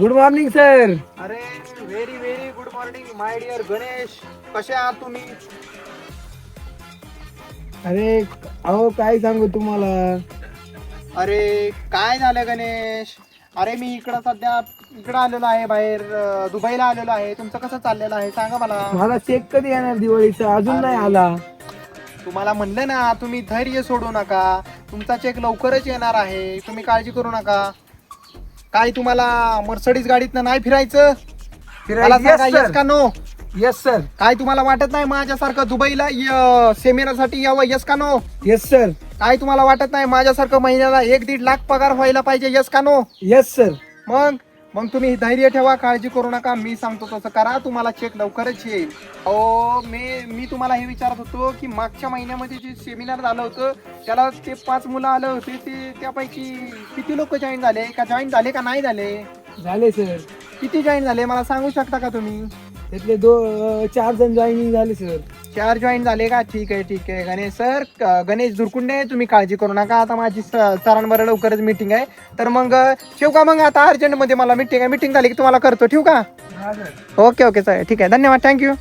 Good morning sir अरे very very good morning my dear Ganesh कसे आहात तुम्ही? अरे अहो काय सांगू तुम्हाला? अरे काय झालं गणेश? अरे मी इकडं सध्या इकडं आलेलो आहे बाहेर अं, दुबईला आलेलो आहे. तुमचं कसं चाललेलं आहे? सांगा मला. मला चेक कधी येणार दिवाळीचा? अजून नाही आला. तुम्हाला म्हणलं ना तुम्ही धैर्य सोडू नका. तुमचा चेक लवकरच येणार आहे. तुम्ही काळजी करू नका. काय तुम्हाला मर्सडीज गाडीतनं नाही फिरायचं? मला सांगा, yes का नो येस सर काय तुम्हाला वाटत नाही माझ्यासारखं दुबईला सेमिनारसाठी यावं यस का नो येस सर काय तुम्हाला वाटत नाही माझ्यासारखं महिन्याला एक दीड लाख पगार व्हायला पाहिजे यस का नो येस सर मग? मग तुम्ही धैर्य ठेवा काळजी करू नका मी सांगतो तसं करा तुम्हाला चेक लवकरच येईल. अहो मी मी तुम्हाला हे विचारत होतो की मागच्या महिन्यामध्ये जे सेमिनार झालं होतं त्याला ते पाच मुलं आलं होते ते त्यापैकी किती लोक जॉईन झाले? का जॉईन झाले का नाही झाले? झाले सर किती जॉईन झाले? मला सांगू शकता का तुम्ही? त्यातले दो चार जण जॉईनिंग झाले सर चार जॉईन झाले का? ठीक आहे ठीक आहे. गणेश सर गणेश दुरकुंडे तुम्ही काळजी करू नका. आता माझी सरांवर लवकरच मीटिंग आहे. तर मग ठेवू का मग? आता अर्जंटमध्ये मला मीटिंग आहे. मीटिंग झाली की तुम्हाला करतो. ठेवू का? ओके ओके सर ठीक आहे. धन्यवाद. थँक्यू